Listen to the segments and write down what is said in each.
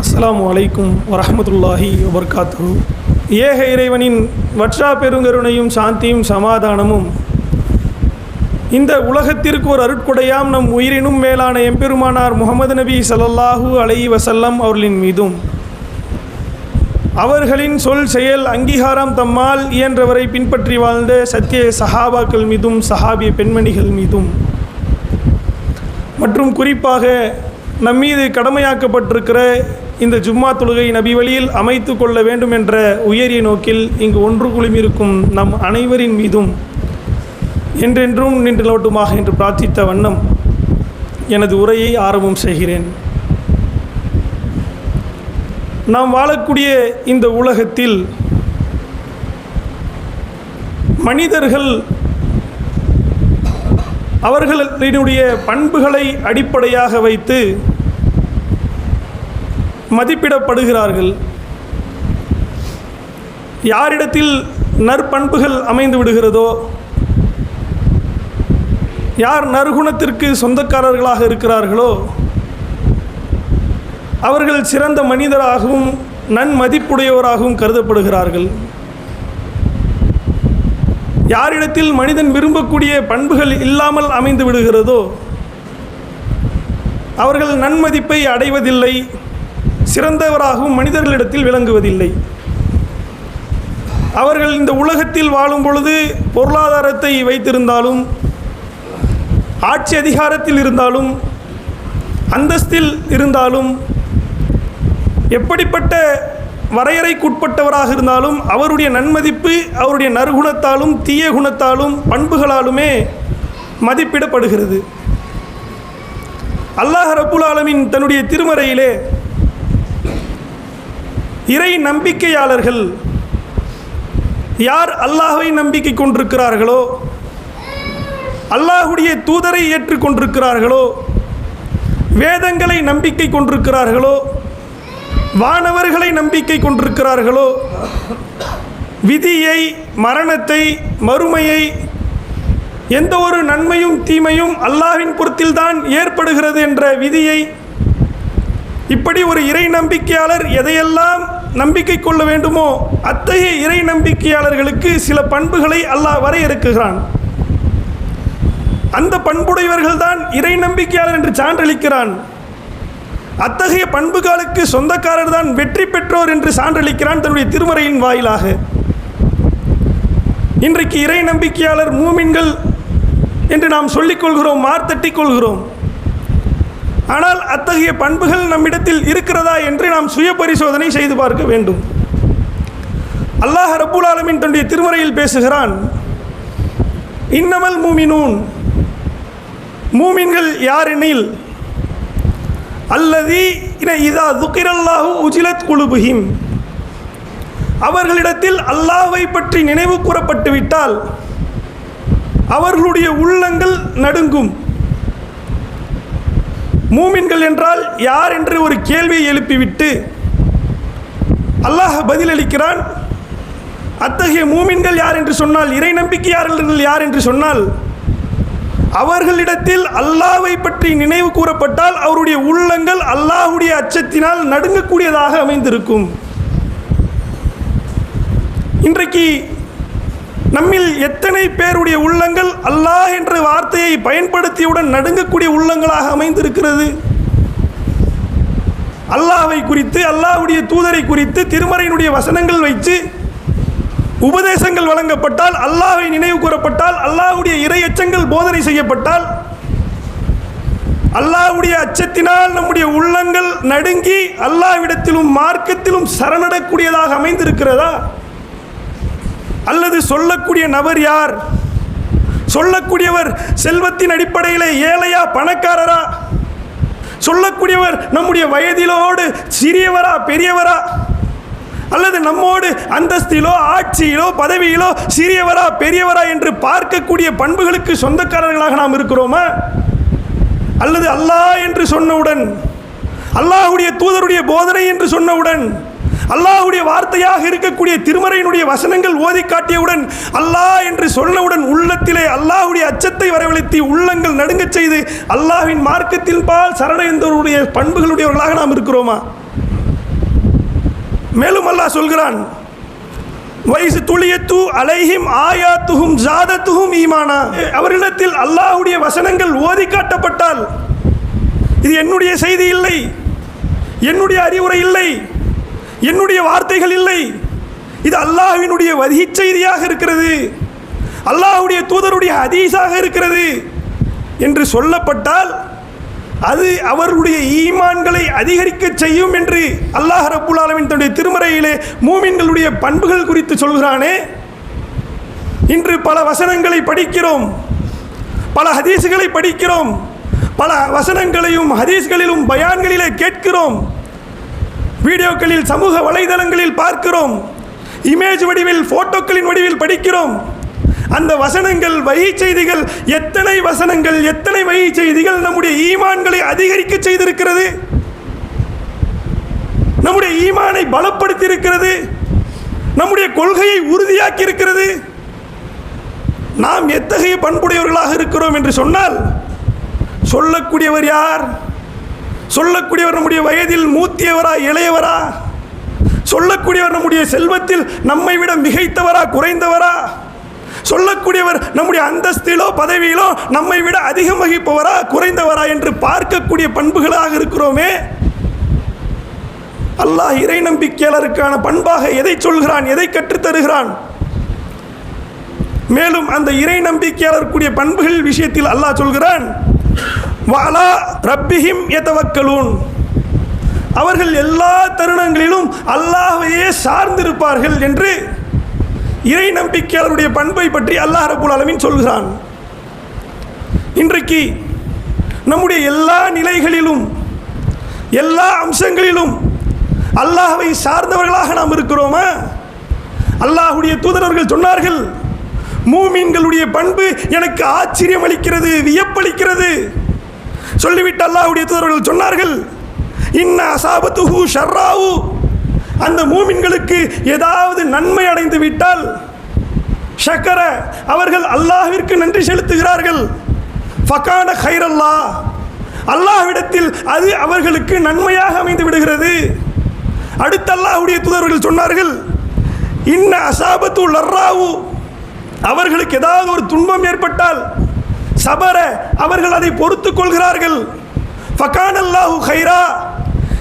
அஸ்லாம் வலைக்கும் வரமத்துல்லாஹி வபர்காத்து ஏக இறைவனின் வற்றா பெருங்கருணையும் சாந்தியும் சமாதானமும் இந்த உலகத்திற்கு ஒரு அருட்கொடையாம் நம் உயிரினும் மேலான எம்பெருமானார் முகமது நபி ஸல்லல்லாஹு அலை வசல்லம் அவர்களின் மீதும். அவர்களின் சொல் செயல் அங்கீகாரம் தம்மால் இயன்றவரை பின்பற்றி வாழ்ந்த சத்திய சஹாபாக்கள் மீதும் சஹாபிய பெண்மணிகள் மீதும். மற்றும் குறிப்பாக நம்மீது கடமையாக்கப்பட்டிருக்கிற இந்த ஜும்மா தொழுகை நபி வழியில் அமைத்து கொள்ள வேண்டும் என்ற உயரிய நோக்கில் இங்கு ஒன்று குழுமிருக்கும் நம் அனைவரின் மீதும் என்றென்றும் நின்று லோட்டுமாக என்று பிரார்த்தித்த வண்ணம் எனது உரையை ஆரம்பம் செய்கிறேன். நாம் வாழக்கூடிய இந்த உலகத்தில் மனிதர்கள் அவர்களினுடைய பண்புகளை அடிப்படையாக வைத்து மதிப்பிடப்படுகிறார்கள். யாரிடத்தில் நற்பண்புகள் அமைந்து விடுகிறதோ யார் நற்குணத்திற்கு சொந்தக்காரர்களாக இருக்கிறார்களோ அவர்கள் சிறந்த மனிதராகவும் நன்மதிப்புடையவராகவும் கருதப்படுகிறார்கள். யாரிடத்தில் மனிதன் விரும்பக்கூடிய பண்புகள் இல்லாமல் அமைந்து விடுகிறதோ அவர்கள் நன்மதிப்பை அடைவதில்லை. சிறந்தவராகவும் மனிதர்களிடத்தில் விளங்குவதில்லை. அவர்கள் இந்த உலகத்தில் வாழும் பொழுது பொருளாதாரத்தை வைத்திருந்தாலும் ஆட்சி அதிகாரத்தில் இருந்தாலும் அந்தஸ்தில் இருந்தாலும் எப்படிப்பட்ட வரையறைக்குட்பட்டவராக இருந்தாலும் அவருடைய நன்மதிப்பு அவருடைய நற்குணத்தாலும் தீய குணத்தாலும் பண்புகளாலுமே மதிப்பிடப்படுகிறது. அல்லாஹ் ரபுல் ஆலமின் தன்னுடைய திருமறையிலே இறை நம்பிக்கையாளர்கள் யார் அல்லாஹை நம்பிக்கை கொண்டிருக்கிறார்களோ அல்லாஹுடைய தூதரை ஏற்றுக்கொண்டிருக்கிறார்களோ வேதங்களை நம்பிக்கை கொண்டிருக்கிறார்களோ வானவர்களை நம்பிக்கை கொண்டிருக்கிறார்களோ விதியை மரணத்தை மறுமையை எந்த ஒரு நன்மையும் தீமையும் அல்லாஹின் புறத்தில்தான் ஏற்படுகிறது என்ற விதியை இப்படி ஒரு இறை நம்பிக்கையாளர் எதையெல்லாம் நம்பிக்கை கொள்ள வேண்டுமோ அத்தகைய இறை நம்பிக்கையாளர்களுக்கு சில பண்புகளை அல்லாஹ் வரையறுக்குகிறான். அந்த பண்புடையவர்கள் தான் இறை நம்பிக்கையாளர் என்று சான்றளிக்கிறான். அத்தகைய பண்புகளுக்கு சொந்தக்காரர் தான் வெற்றி பெற்றோர் என்று சான்றளிக்கிறான் தன்னுடைய திருமறையின் வாயிலாக. இன்றைக்கு இறை நம்பிக்கையாளர் மூமின்கள் என்று நாம் சொல்லிக் கொள்கிறோம் மார்த்தட்டிக் கொள்கிறோம். ஆனால் அத்தகைய பண்புகள் நம்மிடத்தில் இருக்கிறதா என்று நாம் சுய பரிசோதனை செய்து பார்க்க வேண்டும். அல்லாஹ் ரப்புல் ஆலமின் தன்னுடைய திருமறையில் பேசுகிறான் இன்னமல் மூமினூன். மூமின்கள் யாரெனில்? அல்லது இதா துக்கிரல்லாஹு உஜிலத் குழுபுகிம் அவர்களிடத்தில் அல்லாஹை பற்றி நினைவு கூறப்பட்டுவிட்டால் அவர்களுடைய உள்ளங்கள் நடுங்கும். மூமின்கள் என்றால் யார் என்று ஒரு கேள்வியை எழுப்பிவிட்டு அல்லாஹ் பதிலளிக்கிறான். அத்தகைய மூமின்கள் யார் என்று சொன்னால் இறை நம்பிக்கையாளர்கள் யார் என்று சொன்னால் அவர்களிடத்தில் அல்லாவை பற்றி நினைவு கூறப்பட்டால் அவருடைய உள்ளங்கள் அல்லாஹுடைய அச்சத்தினால் நடுங்கக்கூடியதாக அமைந்திருக்கும். இன்றைக்கு நம்மில் எத்தனை பேருடைய உள்ளங்கள் அல்லாஹ் என்ற வார்த்தையை பயன்படுத்தியவுடன் நடுங்கக்கூடிய உள்ளங்களாக அமைந்திருக்கிறது? அல்லாஹை குறித்து அல்லாஹுடைய தூதரை குறித்து திருமறையினுடைய வசனங்கள் வைத்து உபதேசங்கள் வழங்கப்பட்டால் அல்லாஹை நினைவு கூறப்பட்டால் அல்லாஹுடைய இறை அச்சங்கள் போதனை செய்யப்பட்டால் அல்லாஹுடைய அச்சத்தினால் நம்முடைய உள்ளங்கள் நடுங்கி அல்லாஹ்விடத்திலும் மார்க்கத்திலும் சரணடக்கூடியதாக அமைந்திருக்கிறதா? அல்லது சொல்லக்கூடிய நபர் யார்? சொல்லக்கூடியவர் செல்வத்தின் அடிப்படையில் ஏழையா பணக்காரரா? சொல்லக்கூடியவர் நம்முடைய வயதிலோடு சிறியவரா பெரியவரா? அல்லது நம்மோடு அந்தஸ்திலோ ஆட்சியிலோ பதவியிலோ சிறியவரா பெரியவரா என்று பார்க்கக்கூடிய பண்புகளுக்கு சொந்தக்காரர்களாக நாம் இருக்கிறோமா? அல்லது அல்லாஹ் என்று சொன்னவுடன் அல்லாஹுடைய தூதருடைய போதனை என்று சொன்னவுடன் அல்லாஹுடைய வார்த்தையாக இருக்கக்கூடிய திருமறையினுடைய வசனங்கள் ஓதி காட்டியவுடன் அல்லாஹ் என்று சொன்னவுடன் உள்ளத்திலே அல்லாஹுடைய அச்சத்தை வரவழைத்து உள்ளங்கள் நடுங்கச் செய்து அல்லாஹ்வின் மார்க்கத்தின் பால் சரணடைந்தவருடைய பண்புகளுடையவர்களாக நாம் இருக்கிறோமா? மேலும் அல்லாஹ் சொல்கிறான் வயசு துளியத்து அலைஹிம் ஆயாத்துகும் ஜாதத்துகும் ஈமானா. அவரிடத்தில் அல்லாஹ்வுடைய வசனங்கள் ஓதி காட்டப்பட்டால் இது என்னுடைய செய்தி இல்லை என்னுடைய அறிவுரை இல்லை என்னுடைய வார்த்தைகள் இல்லை. இது அல்லாஹ்வினுடைய வதி செய்தியாக இருக்கிறது. அல்லாஹ்வுடைய தூதருடைய ஹதீஸாக இருக்கிறது என்று சொல்லப்பட்டால் அது அவர்களுடைய ஈமான்களை அதிகரிக்க செய்யும் என்று அல்லாஹ் ரபுல் தன்னுடைய திருமறையிலே மூமின்களுடைய பண்புகள் குறித்து சொல்கிறானே. இன்று பல வசனங்களை படிக்கிறோம். பல ஹதீஸுகளை படிக்கிறோம். பல வசனங்களையும் ஹதீஸ்களிலும் பயான்களிலே கேட்கிறோம். வீடியோக்களில் சமூக வலைதளங்களில் பார்க்கிறோம். இமேஜ் வடிவில் போட்டோக்களின் வடிவில் படிக்கிறோம். அந்த வசனங்கள் வகை செய்திகள் எத்தனை வசனங்கள் எத்தனை வகை செய்திகள் நம்முடைய ஈமான்களை அதிகரிக்க செய்திருக்கிறது? நம்முடைய ஈமானை பலப்படுத்தி இருக்கிறது நம்முடைய கொள்கையை உறுதியாக்கி இருக்கிறது நாம் எத்தகைய பண்புடையவர்களாக இருக்கிறோம் என்று சொன்னால் சொல்லக்கூடியவர் யார்? சொல்லக்கூடியவர் நம்முடைய வயதில் மூத்தியவரா இளையவரா? சொல்லக்கூடியவர் நம்முடைய செல்வத்தில் நம்மை விட மிகைத்தவரா குறைந்தவரா? சொல்லக்கூடியவர் நம்முடைய அந்தஸ்திலோ பதவியிலோ நம்மை விட அதிகம் வகிப்பவரா குறைந்தவரா என்று பார்க்கக்கூடிய பண்புகளாக இருக்கிறோமே? அல்லாஹ் இறை நம்பிக்கையாளருக்கான பண்பாக எதை சொல்கிறான் எதை கற்றுத்தருகிறான் மேலும் அந்த இறை நம்பிக்கையாளருக்குரிய பண்புகள் விஷயத்தில் அல்லாஹ் சொல்கிறான் வாலா ரப்பிஹிம் எதவக்கலூன் அவர்கள் எல்லா தருணங்களிலும் அல்லாஹையே சார்ந்திருப்பார்கள் என்று இறை நம்பிக்கையாளருடைய பண்பை பற்றி அல்லாஹ் ரபுல் அலமின் சொல்கிறான். இன்றைக்கு நம்முடைய எல்லா நிலைகளிலும் எல்லா அம்சங்களிலும் அல்லாஹை சார்ந்தவர்களாக நாம் இருக்கிறோமா? அல்லாஹுடைய தூதரர்கள் சொன்னார்கள் மூமீன்களுடைய பண்பு எனக்கு ஆச்சரியம் அளிக்கிறது வியப்பளிக்கிறது. சொல்லிவிட்டு அல்லாஹுடைய தூதர்கள் சொன்னார்கள் இன்ன அசாபத்துஹு ஷர்ராவு அந்த மூமின்களுக்கு ஏதாவது நன்மை அடைந்து விட்டால் ஷக்கர அவர்கள் அல்லாஹிற்கு நன்றி செலுத்துகிறார்கள். ஃபகான ஹைரல்லா அல்லாஹ்விடத்தில் அது அவர்களுக்கு நன்மையாக அமைந்து விடுகிறது. அடுத்து அல்லாஹ்வுடைய தூதர்கள் சொன்னார்கள் இன்ன அசாபத்து லர்ராவு அவர்களுக்கு ஏதாவது ஒரு துன்பம் ஏற்பட்டால் சபர அவர்கள் அதை பொறுத்துக் கொள்கிறார்கள். ஃபகான் அல்லாஹு ஹைரா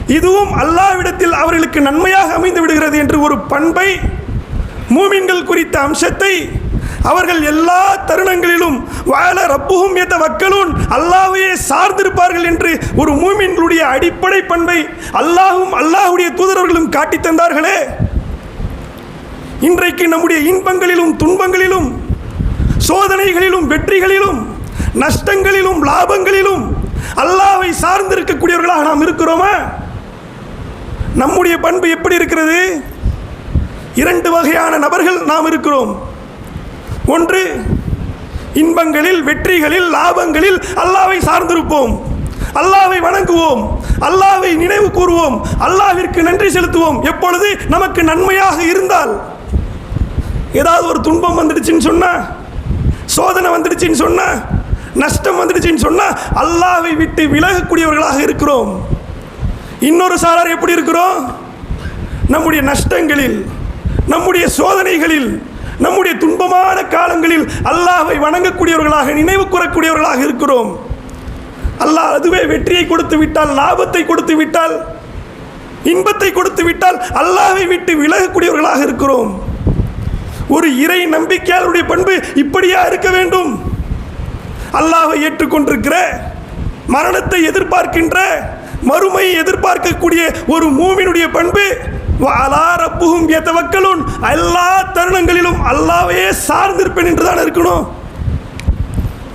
இதுவும் அல்லாஹ்விடத்தில் அவர்களுக்கு நன்மையாக அமைந்து விடுகிறது என்று ஒரு பண்பை மூமின்கள் குறித்த அம்சத்தை அவர்கள் எல்லா தருணங்களிலும் வாழ ரப்புகும் எத்த வக்கலும் அல்லாஹையே சார்ந்திருப்பார்கள் என்று ஒரு மூமின்களுடைய அடிப்படை பண்பை அல்லாஹும் அல்லாஹ்வுடைய தூதரர்களும் காட்டித் தந்தார்களே. இன்றைக்கு நம்முடைய இன்பங்களிலும் துன்பங்களிலும் சோதனைகளிலும் வெற்றிகளிலும் நஷ்டங்களிலும் லாபங்களிலும் அல்லாவை சார்ந்திருக்கக்கூடியவர்களாக நாம் இருக்கிறோமா? நம்முடைய பண்பு எப்படி இருக்கிறது? இரண்டு வகையான நபர்கள் நாம் இருக்கிறோம். ஒன்று இன்பங்களில் வெற்றிகளில் லாபங்களில் அல்லாவை சார்ந்திருப்போம். அல்லாவை வணங்குவோம். அல்லாவை நினைவு கூறுவோம். அல்லாவிற்கு நன்றி செலுத்துவோம். எப்பொழுது? நமக்கு நன்மையாக இருந்தால். ஏதாவது ஒரு துன்பம் வந்துடுச்சுன்னு சொன்னால் சோதனை வந்துடுச்சுன்னு சொன்னால் நஷ்டம் வந்துடுச்சுன்னு சொன்னால் அல்லாவை விட்டு விலகக்கூடியவர்களாக இருக்கிறோம். இன்னொரு சாரார் எப்படி இருக்கிறோம்? நம்முடைய நஷ்டங்களில் நம்முடைய சோதனைகளில் நம்முடைய துன்பமான காலங்களில் அல்லாவை வணங்கக்கூடியவர்களாக நினைவு கூறக்கூடியவர்களாக இருக்கிறோம். அல்லாஹ் அதுவே வெற்றியை கொடுத்து விட்டால் லாபத்தை கொடுத்து விட்டால் இன்பத்தை கொடுத்து விட்டால் அல்லாவை விட்டு விலகக்கூடியவர்களாக இருக்கிறோம். ஒரு இறை நம்பிக்கையாளருடைய பண்பு இப்படியா இருக்க வேண்டும்? அல்லாஹை ஏற்றுக்கொண்டிருக்கிற மரணத்தை எதிர்பார்க்கின்ற மறுமையை எதிர்பார்க்கக்கூடிய ஒரு மூமினுடைய பண்பு அலாரப்புகும் எத்தவக்களும் எல்லா தருணங்களிலும் அல்லாவையே சார்ந்திருப்பேன் என்றுதான் இருக்கணும்?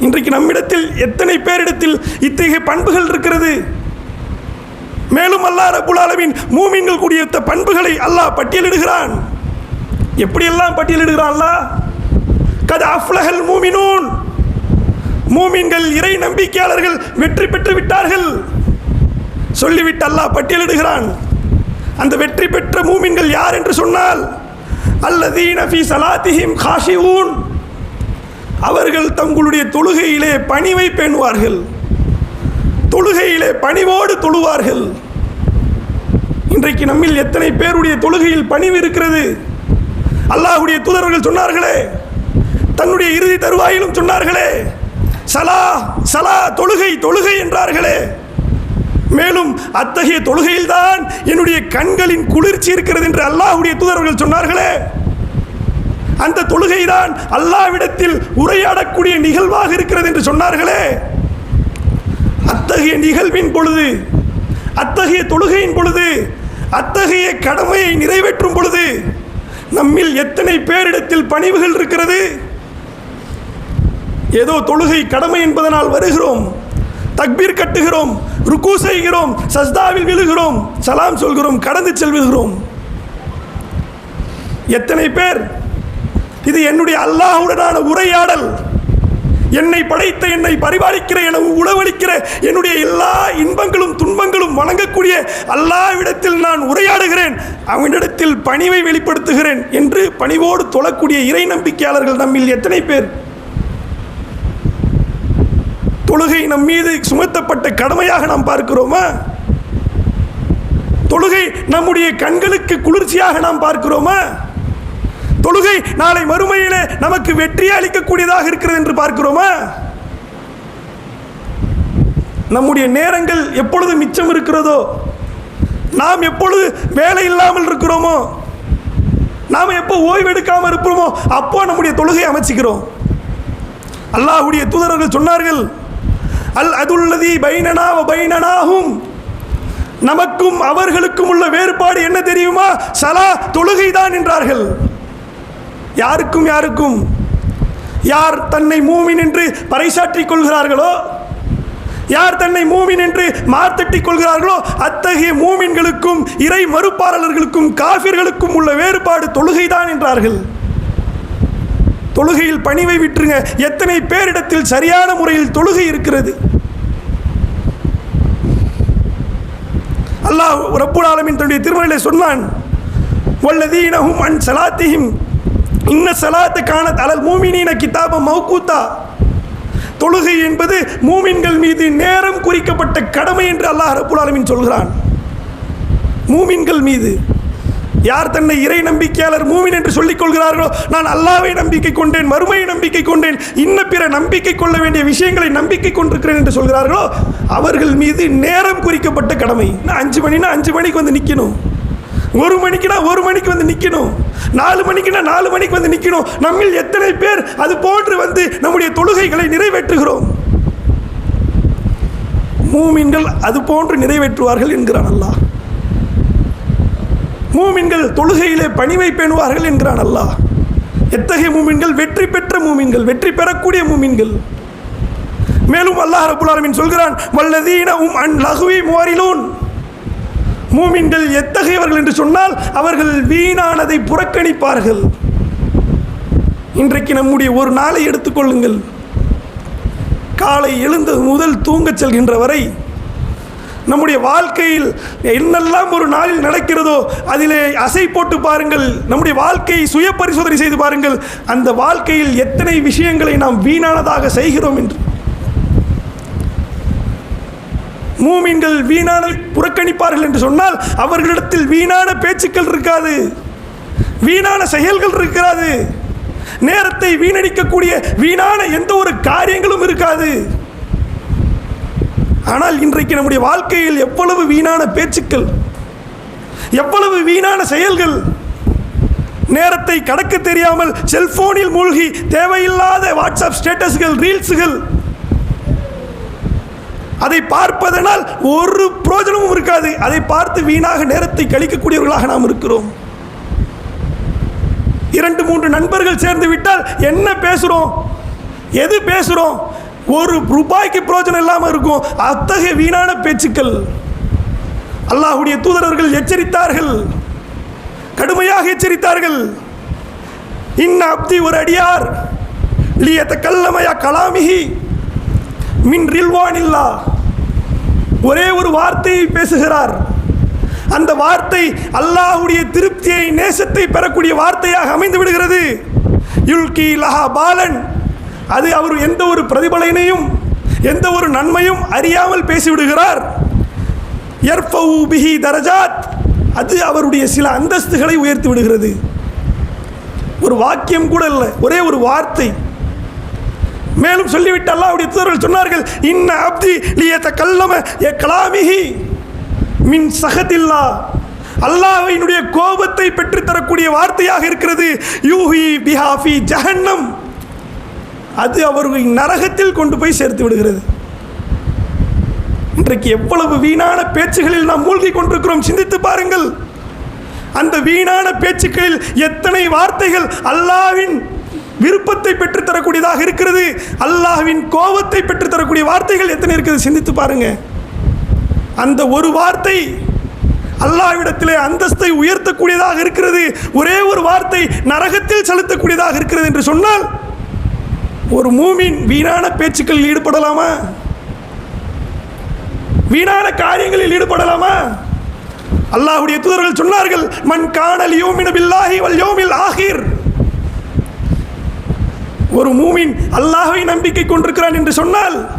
இன்றைக்கு நம்மிடத்தில் எத்தனை பேரிடத்தில் இத்தகைய பண்புகள் இருக்கிறது? மேலும் அல்லாஹ் ரபுல் அளவின் மூமின்கள் கூடிய பண்புகளை அல்லாஹ் பட்டியலிடுகிறான். எப்படியெல்லாம் பட்டியலிடுகிறான் அல்லாஹ்? கது அஃப்லஹல் மூமினூன். மூமின்கள் இறை நம்பிக்கையாளர்கள் வெற்றி பெற்று விட்டார்கள். சொல்லிவிட்டு அல்லாஹ் பட்டியலிடுகிறான். அந்த வெற்றி பெற்ற மூமின்கள் யார் என்று சொன்னால் அல்லதீன ஃபி சலாத்திஹிம் காஷிவூன் அவர்கள் தங்களுடைய தொழுகையிலே பணிவை பேணுவார்கள். தொழுகையிலே பணிவோடு தொழுவார்கள். இன்றைக்கு நம்மில் எத்தனை பேருடைய தொழுகையில் பணிவு இருக்கிறது? அல்லாஹ்வுடைய தூதர்கள் சொன்னார்களே தன்னுடைய இறுதி தருவாயிலும் சொன்னார்களே சலா சலா தொழுகை தொழுகை என்றார்களே. மேலும் அத்தகைய தொழுகையில்தான் என்னுடைய கண்களின் குளிர்ச்சி இருக்கிறது என்று அல்லாஹுடைய தூதர்கள் சொன்னார்களே. அந்த தொழுகைதான் அல்லாவிடத்தில் உரையாடக்கூடிய நிகழ்வாக இருக்கிறது என்று சொன்னார்களே. அத்தகைய நிகழ்வின் பொழுது அத்தகைய தொழுகையின் பொழுது அத்தகைய கடமையை நிறைவேற்றும் பொழுது நம்மில் எத்தனை பேரிடத்தில் பணிவுகள் இருக்கிறது? ஏதோ தொழுகை கடமை என்பதனால் வருகிறோம். தக்பீர் கட்டுகிறோம். ருக்கு செய்கிறோம். சஸ்தாவில் விழுகிறோம். சலாம் சொல்கிறோம். கடந்து செல்கிறோம் எத்தனை பேர்? இது என்னுடைய அல்லாஹுடனான உரையாடல். என்னை படைத்த என்னை பரிபாலிக்கிற என உணவளிக்கிற என்னுடைய எல்லா இன்பங்களும் துன்பங்களும் வணங்கக்கூடிய அல்லாவிடத்தில் நான் உரையாடுகிறேன். அவனிடத்தில் பணிவை வெளிப்படுத்துகிறேன் என்று பணிவோடு தொழக்கூடிய இறை நம்பிக்கையாளர்கள் நம்மில் எத்தனை பேர்? தொழுகை நம் மீது சுமத்தப்பட்ட கடமையாக நாம் பார்க்கிறோமா? தொழுகை நம்முடைய கண்களுக்கு குளிர்ச்சியாக நாம் பார்க்கிறோமா? தொழுகை நாளை மறுமையிலே நமக்கு வெற்றியை அளிக்கக்கூடியதாக இருக்கிறது என்று பார்க்கிறோமா? நம்முடைய நேரங்கள் எப்பொழுது மிச்சம் இருக்கிறதோ நாம் எப்பொழுது வேலை இல்லாமல் இருக்கிறோமோ நாம் எப்போ ஓய்வு எடுக்காமல் அப்போ நம்முடைய தொழுகை அமைச்சிக்கிறோம். அல்லாஹ்வுடைய தூதர்கள் சொன்னார்கள் அல் அதுல்லதி பைனனா பைனனாகும் நமக்கும் அவர்களுக்கும் உள்ள வேறுபாடு என்ன தெரியுமா? சலா தொழுகைதான் என்றார்கள். யாருக்கும் யாருக்கும்? யார் தன்னை மூமின் என்று பறைசாற்றிக் கொள்கிறார்களோ? யார் தன்னை மூமின் என்று மார்த்தட்டிக் கொள்கிறார்களோ? அத்தகைய மூமின்களுக்கும் இறை மறுப்பாளர்களுக்கும் காஃபிர்களுக்கும் உள்ள வேறுபாடு தொழுகைதான் என்றார்கள். தொழுகையில் பணிவை விட்டுருங்க. எத்தனை பேரிடத்தில் சரியான முறையில் தொழுகை இருக்கிறது? அல்லாஹ் ரப்புல் ஆலமின் தன்னுடைய திருமலையிலே சொன்னான் வல்லதீனஹும் அன் சலாத்திஹிம். இன்ன சலாத்து காணத் அலல் மூமினீன கிதாப மௌகூத்தா. தொழுகை என்பது மூமின்கள் மீது நேரம் குறிக்கப்பட்ட கடமை என்று அல்லாஹ் ரப்புல் ஆலமின் சொல்கிறான். மூமின்கள் மீது. யார் தன்னை இறை நம்பிக்கையாளர் மூமின் என்று சொல்லிக் கொள்கிறார்களோ நான் அல்லாவை நம்பிக்கை கொண்டேன் மறுமையை நம்பிக்கை கொண்டேன் இன்ன பிற நம்பிக்கை கொள்ள வேண்டிய விஷயங்களை நம்பிக்கை கொண்டிருக்கிறேன் என்று சொல்கிறார்களோ அவர்கள் மீது நேரம் குறிக்கப்பட்ட கடமை. நான் அஞ்சு மணினா அஞ்சு மணிக்கு வந்து நிற்கணும் ஒரு மணிக்குனா ஒரு மணிக்கு வந்து நிற்கணும் நாலு மணிக்குனா நாலு மணிக்கு வந்து நிற்கணும் நம்மில் எத்தனை பேர் அது போன்று வந்து நம்முடைய தொழுகைகளை நிறைவேற்றுகிறோம். மூமின்கள் அது போன்று நிறைவேற்றுவார்கள் என்கிறான் அல்லாஹ். மூமின்கள் தொழுகையிலே பணிவை பேணுவார்கள் என்கிறான் அல்லாஹ். எத்தகைய மூமின்கள்? வெற்றி பெற்ற மூமின்கள் வெற்றி பெறக்கூடிய மூமின்கள். மேலும் அல்லாஹ் ரபுல் சொல்கிறான் வல்லதீனவும் அன் லகுவி மோரிலூன் மூமின்கள் எத்தகையவர்கள் என்று சொன்னால் அவர்கள் வீணானதை புறக்கணிப்பார்கள். இன்றைக்கு நம்முடைய ஒரு நாளை எடுத்துக்கொள்ளுங்கள் காலை எழுந்தது முதல் தூங்கச் செல்கின்ற வரை நம்முடைய வாழ்க்கையில் என்னெல்லாம் ஒரு நாளில் நடக்கிறதோ அதிலே அசை போட்டு பாருங்கள். நம்முடைய வாழ்க்கையை சுய பரிசோதனை செய்து பாருங்கள். அந்த வாழ்க்கையில் எத்தனை விஷயங்களை நாம் வீணானதாக செய்கிறோம் என்று. மூமின்கள் வீணான புறக்கணிப்பார்கள் என்று சொன்னால் அவர்களிடத்தில் வீணான பேச்சுக்கள் இருக்காது. வீணான செயல்கள் இருக்காது நேரத்தை வீணடிக்கக்கூடிய வீணான எந்த ஒரு காரியங்களும் இருக்காது. ஆனால் இன்றைக்கு நம்முடைய வாழ்க்கையில் எவ்வளவு வீணான பேச்சுக்கள் எவ்வளவு வீணான செயல்கள் நேரத்தை கடக்க தெரியாமல் செல்போனில் மூழ்கி தேவையில்லாத வாட்ஸ்அப் ஸ்டேட்டஸ்கள் ரீல்ஸுகள் அதை பார்ப்பதனால் ஒரு பிரோஜனமும் இருக்காது. அதை பார்த்து வீணாக நேரத்தை கழிக்கக்கூடியவர்களாக நாம் இருக்கிறோம். இரண்டு மூன்று நண்பர்கள் சேர்ந்து விட்டால் என்ன பேசுகிறோம் எது பேசுகிறோம் ஒரு ரூபாய்க்கு பிரோஜனம் இல்லாமல் இருக்கும். அத்தகைய வீணான பேச்சுக்கள் அல்லாஹுடைய தூதரர்கள் எச்சரித்தார்கள். கடுமையாக எச்சரித்தார்கள். இன்ன அப்தி ஒரு அடியார் லியத்த கல்லமயா கலாமிகி மின் ரில்வானில்லா. ஒரே ஒரு வார்த்தையை பேசுகிறார். அந்த வார்த்தை அல்லாஹுடைய திருப்தியை நேசத்தை பெறக்கூடிய வார்த்தையாக அமைந்து விடுகிறது. யுல்கி லஹா பாலன் அது அவர் எந்த ஒரு பிரதிபலனையும் எந்த ஒரு நன்மையும் அறியாமல் பேசிவிடுகிறார். பிஹி தரஜாத். அது அவருடைய சில அந்தஸ்துகளை உயர்த்தி விடுகிறது. ஒரு வாக்கியம் கூட இல்லை ஒரே ஒரு வார்த்தை. மேலும் சொல்லிவிட்டு அல்லாஹ்வுடைய தூதர்கள் சொன்னார்கள் இன்ன அப்தி லியத கல்லம எ கலாமிகி மின் சகதில்லா அல்லாஹினுடைய கோபத்தை பெற்றுத்தரக்கூடிய வார்த்தையாக இருக்கிறது யூஹி பிஹாஃபி ஜஹன்னம். அது அவர்கள் நரகத்தில் கொண்டு போய் சேர்த்து விடுகிறது. இன்றைக்கு எவ்வளவு வீணான பேச்சுகளில் நாம் மூழ்கி கொண்டிருக்கிறோம் சிந்தித்து பாருங்கள். அந்த வீணான பேச்சுக்களில் எத்தனை வார்த்தைகள் அல்லாவின் விருப்பத்தை பெற்றுத்தரக்கூடியதாக இருக்கிறது அல்லாஹ்வின் கோபத்தை பெற்றுத்தரக்கூடிய வார்த்தைகள் எத்தனை இருக்குது சிந்தித்து பாருங்க. அந்த ஒரு வார்த்தை அல்லாஹ்விடத்திலே அந்தஸ்தை உயர்த்தக்கூடியதாக இருக்கிறது ஒரே ஒரு வார்த்தை நரகத்தில் செலுத்தக்கூடியதாக இருக்கிறது என்று சொன்னால் ஒரு மூமின் வீணான பேச்சுக்களில் ஈடுபடலாமா? வீணான காரியங்களில் ஈடுபடலாமா? அல்லாஹுடைய தூதர்கள் சொன்னார்கள் மண் காணல் யோமின பில்லாஹி வல் யோமில் ஆகிர் ஒரு மூமின் அல்லாஹை நம்பிக்கை கொண்டிருக்கிறான் என்று சொன்னால்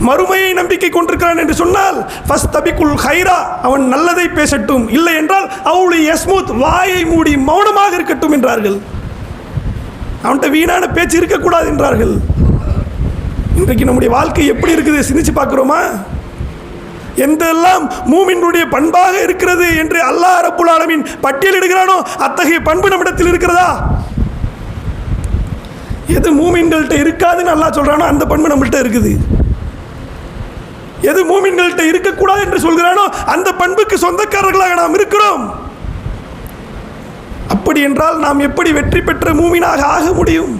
மறுமையை நம்பிக்கை கொண்டிருக்கிறான் என்று சொன்னால் ஃபஸ்ட் தபிக்குல் ஹைரா. அவன் நல்லதை பேசட்டும். இல்லை என்றால் அவளுடைய யஸ்மூத். வாயை மூடி மௌனமாக இருக்கட்டும் என்றார்கள். அவன்கிட்ட வீணான பேச்சு இருக்கக்கூடாது என்றார்கள் இன்றைக்கு நம்முடைய வாழ்க்கை எப்படி இருக்குது? சிந்திச்சு பார்க்குறோமா? எந்தெல்லாம் மூமினுடைய பண்பாக இருக்கிறது என்று அல்லாஹ் ரப்புல் ஆலமின் பட்டியலிடுகிறானோ அத்தகைய பண்பு நம்மிடத்தில் இருக்கிறதா? எது மூமின்கள்ட்ட இருக்காதுன்னு அல்லாஹ் சொல்கிறானோ அந்த பண்பு நம்மள்கிட்ட இருக்குது. எது மூமின்கள்ட்ட இருக்கக்கூடாது என்று சொல்கிறானோ அந்த பண்புக்கு சொந்தக்காரர்களாக நாம் இருக்கிறோம். அப்படி என்றால் நாம் எப்படி வெற்றி பெற்ற மூமினாக ஆக முடியும்?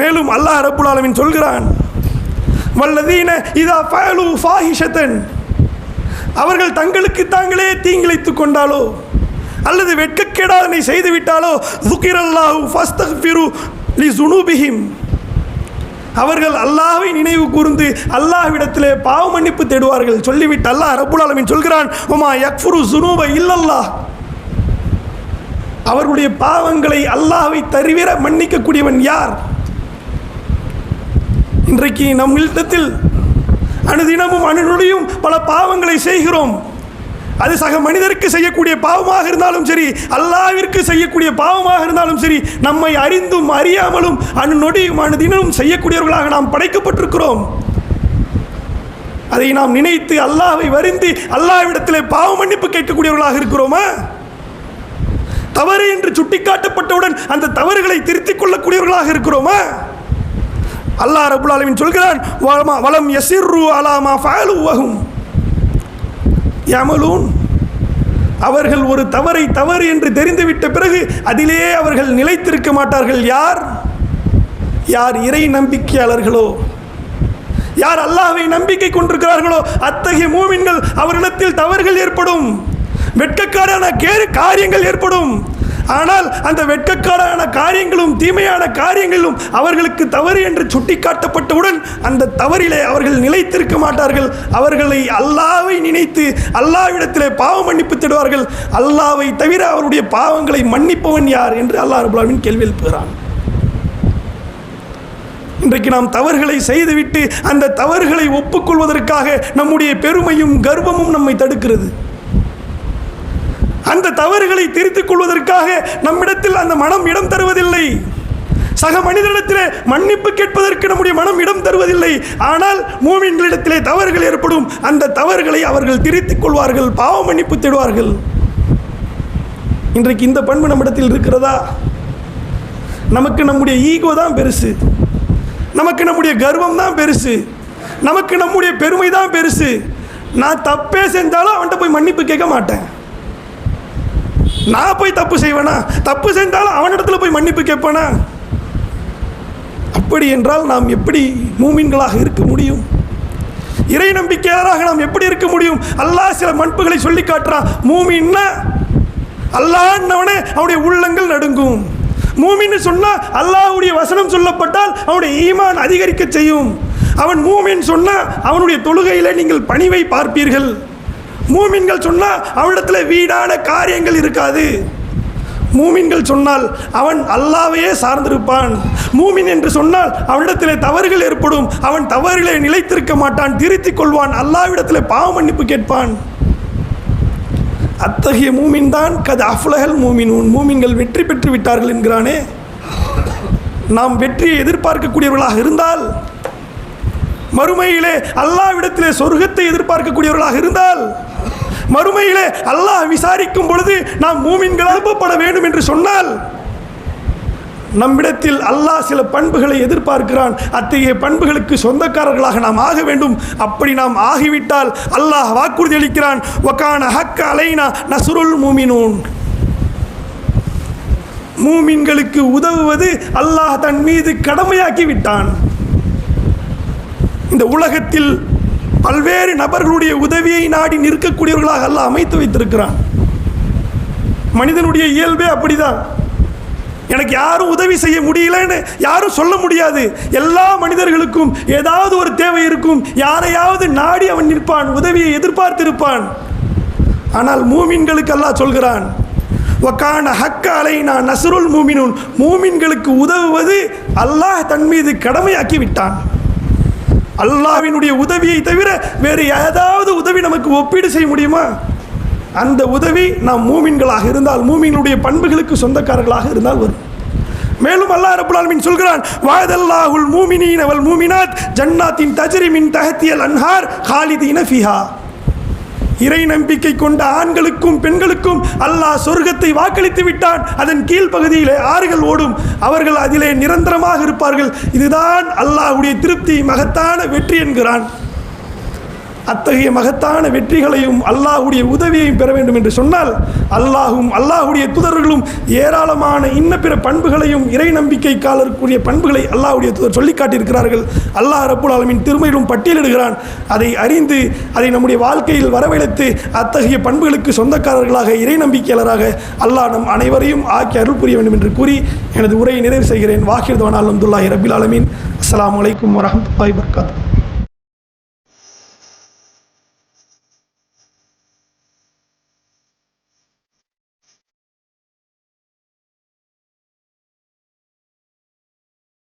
மேலும் அல்லாஹ் ரப்புல் ஆலமீன் சொல்கிறான் வல்லதீன இதா ஃபயலு ஃபாஹிஷத்தன். அவர்கள் தங்களுக்கு தாங்களே தீங்கிழைத்துக் கொண்டாலோ அல்லது வெட்கக்கேடாதனை செய்து விட்டாலோ துக்கிரல்லாஹு ஃபஸ்தஃபிரு லி ஜுனூபிஹிம் அவர்கள் அல்லாஹ்வை நினைவு கூர்ந்து அல்லாஹ்விடத்திலே பாவ மன்னிப்பு தேடுவார்கள். சொல்லிவிட்டு அல்லாஹ் ரப்புல் ஆலமீன் சொல்கிறான் உமா யக்ஃபுரு சுனூப இல்லல்லாஹ். அவர்களுடைய பாவங்களை அல்லாஹை தவிர மன்னிக்கக்கூடியவன் யார்? இன்றைக்கு நம் இல்லத்தில் அணுதினமும் அணுநொடியும் பல பாவங்களை செய்கிறோம். அது சக மனிதருக்கு செய்யக்கூடிய பாவமாக இருந்தாலும் சரி அல்லாவிற்கு செய்யக்கூடிய பாவமாக இருந்தாலும் சரி நம்மை அறிந்தும் அறியாமலும் அணுநொடியும் அணுதினமும் செய்யக்கூடியவர்களாக நாம் படைக்கப்பட்டிருக்கிறோம். அதை நாம் நினைத்து அல்லாவை வருந்தி அல்லாஹ்விடத்திலே பாவ மன்னிப்பு கேட்கக்கூடியவர்களாக இருக்கிறோமா? தவறு என்று சுட்டிக்காட்டப்பட்டவுடன் அந்த தவறுகளை திருத்திக் கொள்ளக்கூடியவர்களாக இருக்கிறோமா? அல்லாஹ் ரபுல் அலமின் சொல்கிறான் வலமா எசிர்ரு அலாமா ஃபாலு வஹும். யமலூன் அவர்கள் ஒரு தவறை தவறு என்று தெரிந்துவிட்ட பிறகு அதிலே அவர்கள் நிலைத்திருக்க மாட்டார்கள். யார்? யார் இறை நம்பிக்கையாளர்களோ? யார் அல்லாஹ்வை நம்பிக்கை கொண்டிருக்கிறார்களோ? அத்தகைய மூமின்கள் அவரிடத்தில் தவறுகள் ஏற்படும். வெட்கக்காரான கேறு காரியங்கள் ஏற்படும். ஆனால் அந்த வெட்கக்காரான காரியங்களும் தீமையான காரியங்களும் அவர்களுக்கு தவறு என்று சுட்டிக்காட்டப்பட்டவுடன் அந்த தவறிலே அவர்கள் நிலைத்திருக்க மாட்டார்கள். அவர்களை அல்லாவை நினைத்து அல்லாவிடத்திலே பாவ மன்னிப்பு தேடுவார்கள். அல்லாவை தவிர அவருடைய பாவங்களை மன்னிப்பவன் யார் என்று அல்லாஹ் ரபுல்லாவின் கேள்வி எழுப்புகிறான். இன்றைக்கு நாம் தவறுகளை செய்துவிட்டு அந்த தவறுகளை ஒப்புக்கொள்வதற்காக நம்முடைய பெருமையும் கர்வமும் நம்மை தடுக்கிறது. அந்த தவறுகளை திருத்திக் கொள்வதற்காக நம்மிடத்தில் அந்த மனம் இடம் தருவதில்லை. சக மனிதனிடத்திலே மன்னிப்பு கேட்பதற்கு நம்முடைய மனம் இடம் தருவதில்லை. ஆனால் மூமின்களிடத்திலே தவறுகள் ஏற்படும். அந்த தவறுகளை அவர்கள் திருத்திக் கொள்வார்கள் பாவ மன்னிப்பு தேடுவார்கள். இன்றைக்கு இந்த பண்பு நம்மிடத்தில் இருக்கிறதா? நமக்கு நம்முடைய ஈகோ தான் பெருசு. நமக்கு நம்முடைய கர்வம் தான் பெருசு. நமக்கு நம்முடைய பெருமை தான் பெருசு. நான் தப்பே செஞ்சாலும் அவன்கிட்ட போய் மன்னிப்பு கேட்க மாட்டேன். நான் போய் தப்பு செய்வேனா? தப்பு செஞ்சாலும் அவனிடத்தில் போய் மன்னிப்பு கேட்பேனா? அப்படி என்றால் நாம் எப்படி மூமின்களாக இருக்க முடியும்? இறை நம்பிக்கையாளராக நாம் எப்படி இருக்க முடியும்? அல்லாஹ் சில மண்புகளை சொல்லி காட்டுறான். மூமின்னா அல்லாஹ்னவனே அவனுடைய உள்ளங்கள் நடுங்கும். மூமின்னு சொன்னால் அல்லாஹுடைய வசனம் சொல்லப்பட்டால் அவனுடைய ஈமான் அதிகரிக்க செய்யும். அவன் மூமின் சொன்னால் அவனுடைய தொழுகையில் நீங்கள் பணிவை பார்ப்பீர்கள். மூமின்கள் சொன்னால் அவனிடத்தில் வீடான காரியங்கள் இருக்காது. மூமின்கள் சொன்னால் அவன் அல்லாவையே சார்ந்திருப்பான். மூமின் என்று சொன்னால் அவனிடத்திலே தவறுகள் ஏற்படும். அவன் தவறிலே நிலைத்திருக்க மாட்டான். திருத்திக் கொள்வான். அல்லாவிடத்தில் பாவ மன்னிப்பு கேட்பான். அத்தகைய மூமின் தான் கது அஃப்லஹல் மூமினூன். மூமின்கள் வெற்றி பெற்று விட்டார்கள் என்கிறானே. நாம் வெற்றியை எதிர்பார்க்கக்கூடியவர்களாக இருந்தால் மறுமையிலே அல்லாவிடத்திலே சொர்க்கத்தை எதிர்பார்க்கக்கூடியவர்களாக இருந்தால் மறுமையிலே அல்லாஹ் விசாரிக்கும் பொழுது நாம் மூமின்கள் அனுப்பப்பட வேண்டும் என்று சொன்னால் நம்மிடத்தில் அல்லாஹ் சில பண்புகளை எதிர்பார்க்கிறான். அத்தகைய பண்புகளுக்கு சொந்தக்காரர்களாக நாம் ஆக வேண்டும். அப்படி நாம் ஆகிவிட்டால் அல்லாஹ் வாக்குறுதி அளிக்கிறான். ஒக்கான ஹக்க அலைனா நசுருல் மூமினூன். மூமின்களுக்கு உதவுவது அல்லாஹ் தன் மீது கடமையாக்கி விட்டான். இந்த உலகத்தில் பல்வேறு நபர்களுடைய உதவியை நாடி நிற்கக்கூடியவர்களாக அல்ல அமைத்து வைத்திருக்கிறான். மனிதனுடைய இயல்பே அப்படிதான். எனக்கு யாரும் உதவி செய்ய முடியலன்னு யாரும் சொல்ல முடியாது. எல்லா மனிதர்களுக்கும் ஏதாவது ஒரு தேவை இருக்கும். யாரையாவது நாடி அவன் நிற்பான் உதவியை எதிர்பார்த்திருப்பான். ஆனால் மூமின்களுக்கு அல்லாஹ் சொல்கிறான் ஒக்கான ஹக்க அலை நான் நசருல் மூமினுன். மூமின்களுக்கு உதவுவது அல்லாஹ் தன் மீது கடமையாக்கி விட்டான் அல்லாவினுடைய உதவியை தவிர வேறு ஏதாவது உதவி நமக்கு ஒப்பீடு செய்ய முடியுமா? அந்த உதவி நாம் மூமின்களாக இருந்தால் மூமின்களுடைய பண்புகளுக்கு சொந்தக்காரர்களாக இருந்தால் வரும். மேலும் அல்லாஹ் ரபுல்லாலுமின் சொல்கிறான் வாதல்லாஹுல் மூமினீன் அவள் மூமினாத் ஜன்னாத்தின் தஜரிமின் தகத்தியல் தஹத்தியல் அன்ஹார் ஹாலிதீன ஃபிஹா. இறை நம்பிக்கை கொண்ட ஆண்களுக்கும் பெண்களுக்கும் அல்லாஹ் சொர்க்கத்தை வாக்களித்து விட்டான். அதன் கீழ்ப்பகுதியிலே ஆறுகள் ஓடும். அவர்கள் அதிலே நிரந்தரமாக இருப்பார்கள். இதுதான் அல்லாஹ்வுடைய திருப்தி மகத்தான வெற்றி என்கிறான். அத்தகைய மகத்தான வெற்றிகளையும் அல்லாஹ்வுடைய உதவியையும் பெற வேண்டும் என்று சொன்னால் அல்லாஹும் அல்லாஹ்வுடைய துதர்களும் ஏராளமான இன்ன பிற பண்புகளையும் இறை நம்பிக்கைக்காலருக்குரிய பண்புகளை அல்லாஹுடைய துதர் சொல்லி காட்டியிருக்கிறார்கள். அல்லாஹ் ரப்புல் ஆலமின் திருமையிலும் பட்டியலிடுகிறான். அதை அறிந்து அதை நம்முடைய வாழ்க்கையில் வரவழைத்து அத்தகைய பண்புகளுக்கு சொந்தக்காரர்களாக இறை நம்பிக்கையாளராக அல்லாஹ் நம் அனைவரையும் ஆக்கி அருள் புரிய வேண்டும் என்று கூறி எனது உரையை நிறைவு செய்கிறேன். வாக்கிர்தவான் அலமதுல்லாஹி ரபில் ஆலமின். அஸ்லாம் வலைக்கம் வரஹ்மத்துல்லாஹி வர்காத்து